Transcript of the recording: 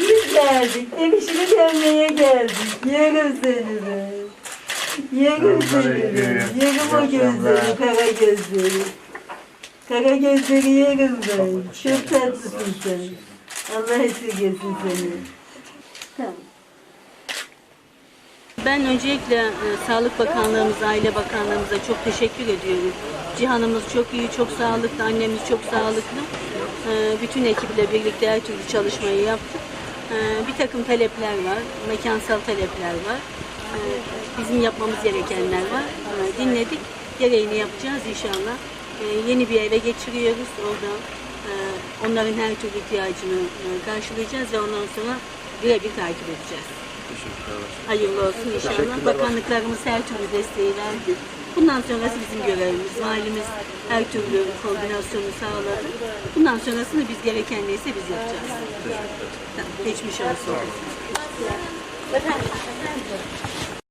Biz geldik, emişini görmeye geldik. Yerim seni be. Yerim seni be. Yerim o gözleri, kara gözleri. Kara gözleri yerim ben. Çok tatlısın sen. Allah esirgesin seni. Tamam. Ben öncelikle e, Sağlık Bakanlığımıza, Aile Bakanlığımıza çok teşekkür ediyorum. Cihan'ımız çok iyi, çok sağlıklı, annemiz çok sağlıklı. E, bütün ekiple birlikte her türlü çalışmayı yaptık. E, bir takım talepler var, mekansal talepler var. Bizim yapmamız gerekenler var. Dinledik, gereğini yapacağız inşallah. Yeni bir eve geçiriyoruz orada. onların her türlü ihtiyacını karşılayacağız ve ondan sonra birebir takip edeceğiz. Hayırlı olsun inşallah. Bakanlıklarımız her türlü desteği verdi. Bundan sonrası bizim görevimiz. Valimiz her türlü koordinasyonu sağladı. Bundan sonrasını biz gereken neyse biz yapacağız. Tamam, geçmiş olsun. Efendim.